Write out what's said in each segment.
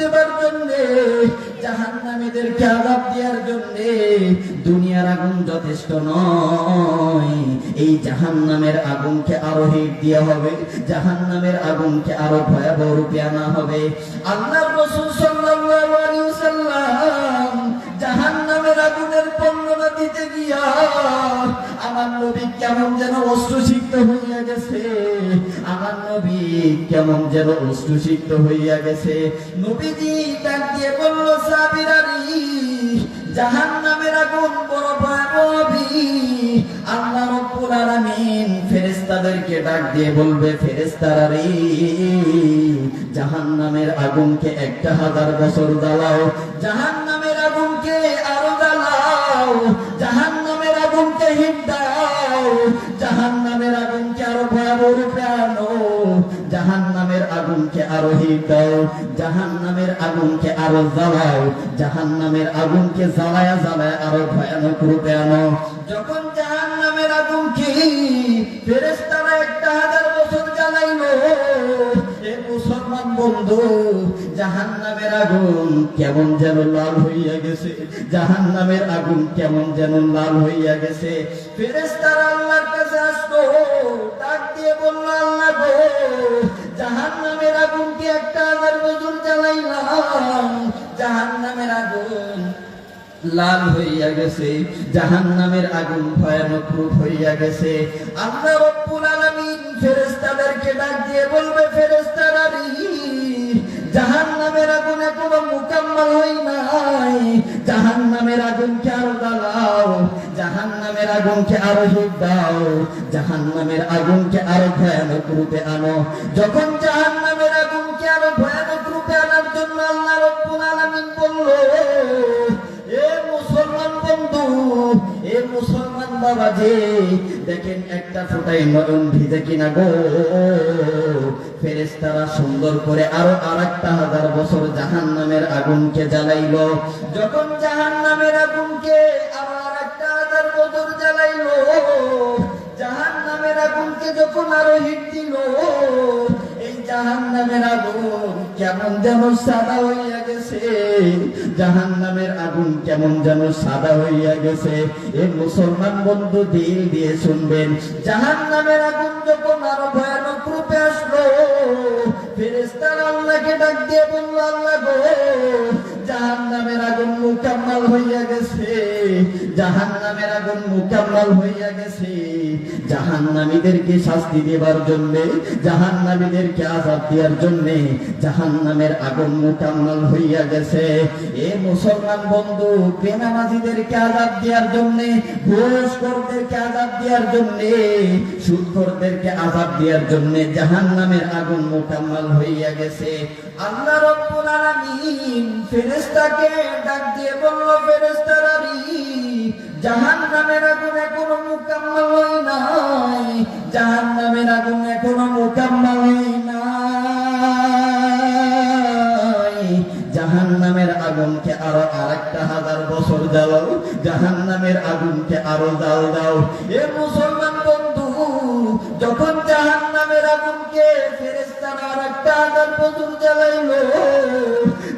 দেবার জন্য জাহান্নামীদেরকে আজাব দুনিয়ার আগুন যথেষ্ট নয়। এই জাহান্নামের আগুনকে আরও হিট দেওয়া হবে। জাহান্নামের আগুনকে আরও ভয়াবহ রূপে আনা হবে। আল্লাহ দিতে গিয়া আমার নবী কেমন যেন অশ্রুসিক্ত নবী কেমন যেন অশ্রুসিক্ত হইয়া গেছে। নবীজি ডাক দিয়ে বলল, সাবিরারি, জাহান্নামের আগুন বড় ভয়াবহী আল্লাহ রব্বুল আলামিন ফেরেশতাদেরকে ডাক দিয়ে বলবে, ফেরেশতারা রে, জাহান্নামের আগুনকে একটা হাজার বছর জ্বালাও, জাহান্নামের আগুনকে আরও জ্বালাও, জাহান্নামের আগুনকে হিট দাও, জাহান্নামের আগুনকে আগুনকে আরও হিট দাও। জাহান্নামের আগুনকে আরও জ্বালাও। জাহান্নামের আগুনকে জ্বালায়া জ্বালায়া আরও ভয়ানক রূপে আনো। যখন জাহান্নামের আগুনকে ফেরেশতারা একটা হাজার বছর জ্বালাইলো মুসলমান বন্ধু, জাহান্নামের আগুন কেমন যেন লাল হইয়া গেছে। জাহান্নামের আগুন কেমন যেন লাল হইয়া গেছে। ফেরেশতারা আল্লাহর কাছে আসলো, ডাক দিয়ে বলল, আল্লাহ জাহান্নামের আগুনকে একটা হাজার বছর জ্বালাইলাম। জাহান্নামের আগুন লাল হইয়া গেছে, জাহান্নামের আগুন ভয়ানক রূপ হইয়া গেছে। আল্লাহ রব্বুল আলামিন ফেরেশতাদেরকে ডাক দিয়ে বলবে, ফেরেশতারা রে জাহান্নামের আগুন এখনও মুকাম্মাল হই নাই। জাহান্নামের আগুনকে আরও জ্বালাও জাহান্নামের আগুনকে আরও হিট দাও, জাহান্নামের আগুনকে আরও ভয়ানক রূপে আনো। যখন জাহান্নামের আগুনকে আরও ভয়ানক রূপে আনার জন্য আল্লাহ রব্বুল আলামিন বলল, এ মুসলমান বন্ধু, এ মুসলমান বাবা যে, দেখেন একটা ফোটাই নয়ন ভিজে কিনা গো। ফেরেশতারা সুন্দর করে আরও আরেকটা হাজার বছর জাহান্নামের আগুনকে জ্বালাইলো। যখন জাহান্নামের আগুনকে আরও বছর জ্বালাইলো। জাহান্নামের আগুনকে যখন আরও হিট দিল, এই জাহান্নামের আগুন কেমন যেন সাদা হইয়া গেছে। জাহান্নামের আগুন কেমন যেন সাদা হইয়া গেছে। এই মুসলমান বন্ধু, দিল দিয়ে শুনবেন, জাহান্নামের আগুন যখন আরও ভয়ানক রূপে আসলো, ফেরেশতারা আল্লাহকে ডাক দিয়ে বলল, আল্লাহ গো, জাহান্নামের আগুন মুকাম্মাল হইয়া গেছে। জাহান্নামের আগুন মুকাম্মাল হইয়া গেছে। জাহান্নামীদেরকে শাস্তি দেবার আযাব দেওয়ার জন্য জাহান্নামের আগুন মুকাম্মাল হইয়া গেছে। এ মুসলমান বন্ধু বেনামাজিদেরকে আযাব দেওয়ার আযাব দেওয়ার আযাব দেওয়ার আগুন হইয়া গেছে। আল্লাহ রব্বুল আলামিন ফেরেশতাকে ডাক দিয়ে বলল, ফেরেশতারা রে জাহান্নামের আগুন এখনও মুকাম্মাল হয় নাই। জাহান্নামের আগুন এখনও মুকাম্মাল নাই। জাহান্নামের আগুনকে আরও আরেকটা হাজার বছর জ্বালাও জাহান্নামের আগুনকে আরও জাল দাও। এ মুসলমান বন্ধু, যখন জাহান্নামের আগুনকে ফেরেশতারা আরেকটা হাজার বছর জ্বালাইলো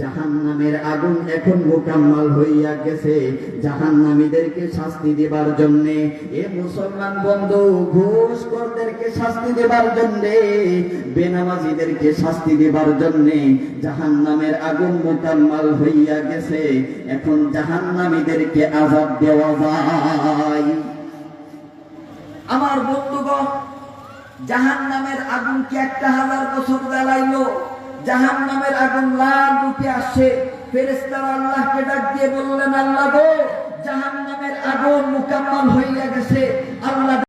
জাহান্নামের আগুন এখন মোকাম্মাল হইয়া গেছে। জাহান্নামীদেরকে শাস্তি দেবার জন্য, এ মুসলমান বন্ধু, ঘুষখোরদেরকে শাস্তি দেবার জন্য, বেনামাজিদেরকে শাস্তি দেবার জন্য জাহান্নামের আগুন মোকাম্মাল হইয়া গেছে। এখন জাহান্নামীদেরকে আজাদ দেওয়া যায়। আমার বন্ধুগণ জাহান নামের আগুন কি একটা হাজার বছর জ্বালাইলো? জাহান নামের আগুন লাল রূপে আসে ফেরেস্তারা আল্লাহকে ডাক দিয়ে বললেন, আল্লাহ গো জাহান নামের আগুন মোকাম্মল হইয়া গেছে। আল্লাহ